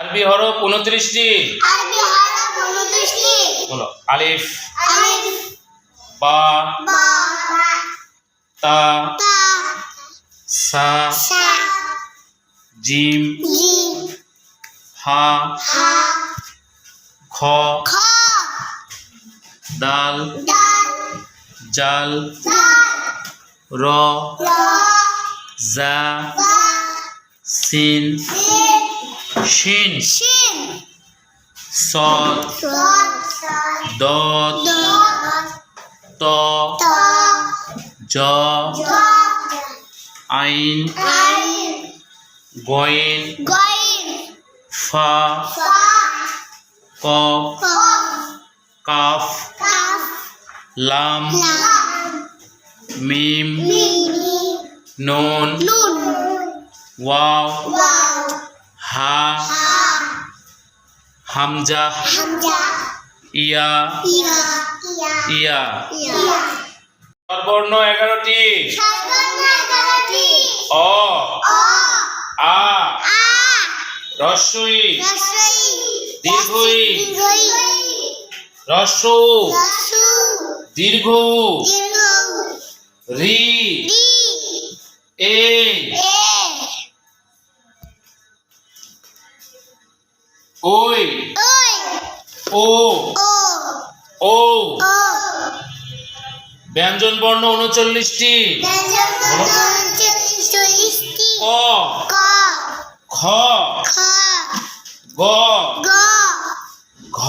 আরবি হরফ উনত্রিশটি। বলো আলিফ বা তা সা জিম হা খ দাল দাল জাল র জা সিন শিন শিন সদ সদ সদ দত দ ত ত জ জ আইন আইন গয়েন গইন ফা ফা কফ ক কাফ কাফ লাম লাম মিম মিম নুন নুন ওয়াও ওয়াও হা হামজা ইয়া ইয়া। সর্বর্ণ এগারোটি। অ আ। রস্বই দীর্ঘই। দীর্ঘই দীর্ঘ। রি। এ। ও। ও। ব্যঞ্জন বর্ণ উনচল্লিশটি। ক। খ। গ। ঘ।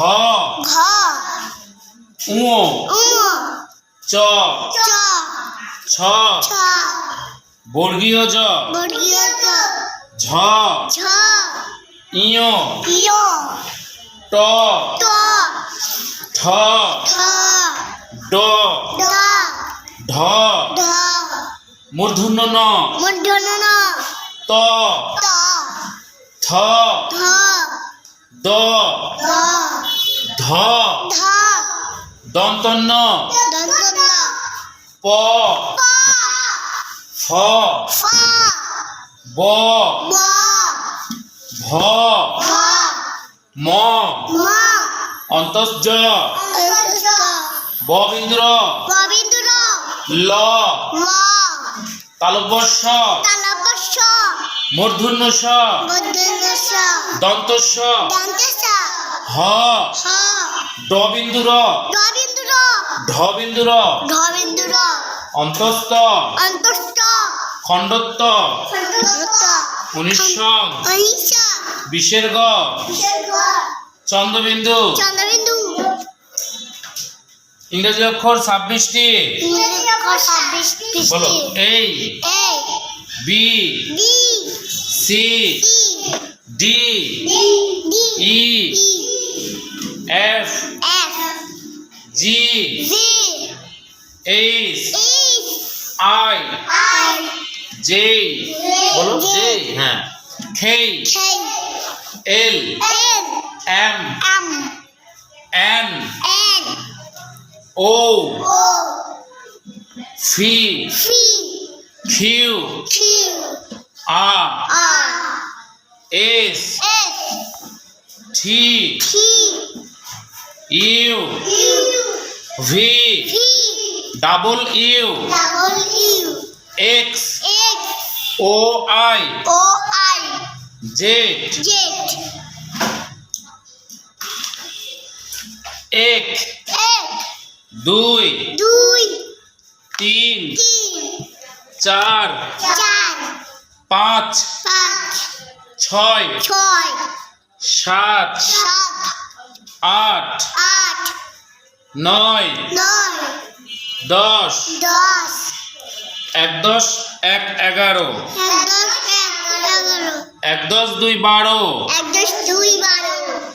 উ চ। ছ। ছ। বর্গীয় জ। ঝ। ঝ। ইয়। ইয়। ট। ট। ঠ। ড। ড। ঢ। ঢ মূর্ধন্য ন। মূর্ধন্য ন। ত। থ দ। ধ দন্তন্য। দন্ত প। প। ফ ফ ব। ভ। ম। অন্তঃজ অন্তস্থ ববিন্দ্র ল। ল তালব্যস্য। মূর্ধন্য স দন্তস্য। হ। হ। ডবিন্দুর রবীন্দ্র ঢবিন্দুর। অন্তস্থ। অন্তস্থ। খণ্ডত্ব। খণ্ডত্ব। উনিশ। বিশের গ চন্দ্রবিন্দু। চন্দ্রবিন্দু। ইংরেজি অক্ষর ছাব্বিশটি। বলো এই B C D E F G H I J বলো জে হ্যাঁ K L L M N O P Q R S T U V W X Y Y Z Z এক দুই দুই তিন চার চার পাঁচ ছয় ছয় সাত সাত আট আট নয় নয় দশ দশ এক দশ এক এগারো এক দশ দুই বারো এক দশ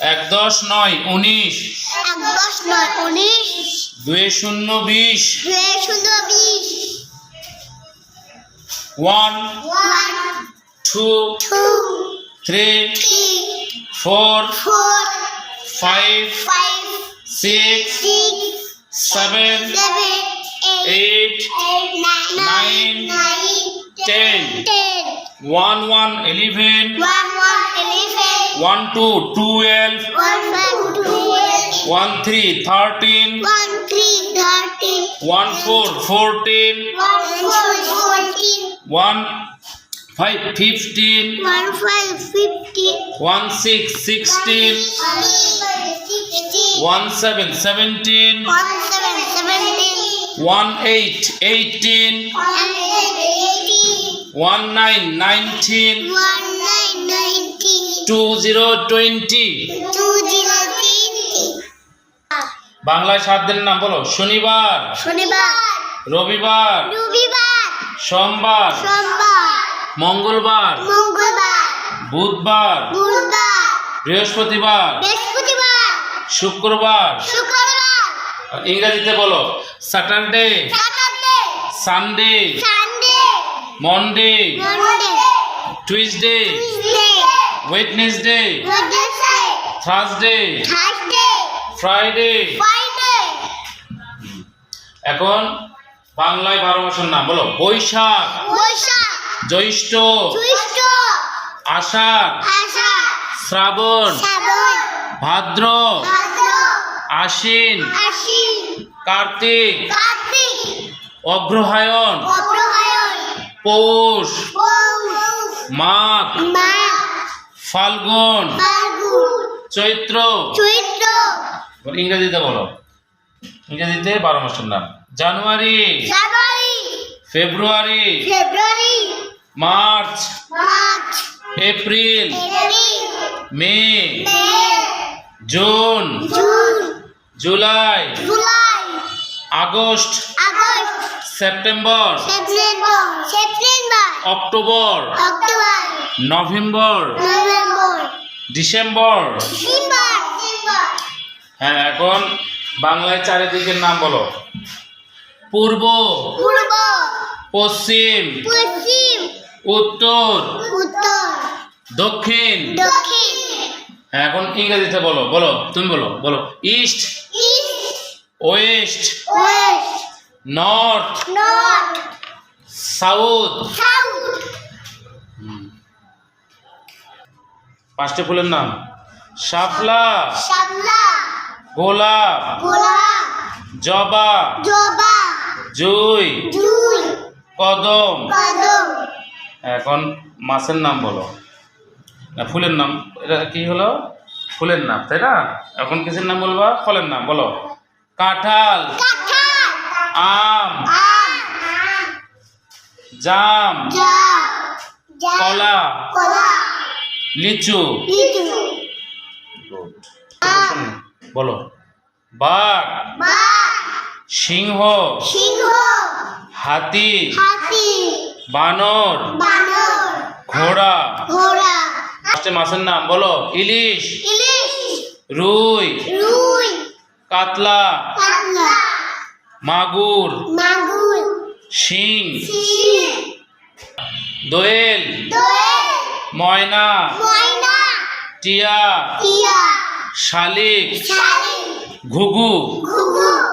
এক দশ নয় উনিশ। দশ উনিশ। দুই শূন্য বিশ। One two three four five six seven eight. Nine. Ten. One one eleven. one two twelve one, five, twelve, one three thirteen one, three, thirteen, one four fourteen one, four, fourteen, one five fifteen one, five, fifteen, one six sixteen one, six, sixteen, one seven seventeen one, seven, seventeen, one eight eighteen one, eight, eighteen, one nine nineteen one, nine, nineteen, two zero twenty. বাংলায় সাত দিনের নাম বলো শনিবার শনিবার রবিবার রবিবার সোমবার সোমবার মঙ্গলবার মঙ্গলবার বুধবার বুধবার বৃহস্পতিবার বৃহস্পতিবার শুক্রবার শুক্রবার আর ইংরেজিতে বলো Saturday Saturday Sunday Sunday Monday Monday Tuesday Tuesday Wednesday Thursday Friday এখন বাংলায় বারো মাসের নাম বলো বৈশাখ বৈশাখ জ্যৈষ্ঠ জ্যৈষ্ঠ আষাঢ় শ্রাবণ শ্রাবণ ভাদ্র ভাদ্র আশ্বিন কার্তিক কার্তিক অগ্রহায়ণ অগ্রহায়ণ পৌষ পৌষ মাঘ মাঘ ফাল্গুন। চৈত্র। চৈত্র। ইংরেজিতে বলো। ইংরেজিতে বারো মাসের নাম। January. February. February. March. March. April. May. June. June. July. July. August. August. September. September. September. October. October. November. December. হ্যাঁ এখন বাংলায় চারিদিকের নাম বলো। পূর্ব পশ্চিম উত্তর দক্ষিণ। হ্যাঁ এখন ইংরেজিতে বলো বলো তুমি বলো বলো। East west north south. পাঁচটি ফুলের নাম? শাপলা গোলাপ জবা জুই কদম। এখন মাছের নাম বলো। না ফুলের নাম এটা কি হলো? ফুলের নাম তাই না? এখন কিসের নাম বলবা? ফলের নাম বলো। কাঁঠাল আম জাম জাম জাম কলা কলা। লিচু। বলো। বাঘ। সিংহ। হাতি। বানর। ঘোড়া। ঘোড়া। মাছের নাম বলো। ইলিশ। রুই। কাতলা। মাগুর। মাগুর। শিং। দোয়েল। ময়না ময়না টিয়া টিয়া শালিক শালিক ঘুঘু ঘুঘু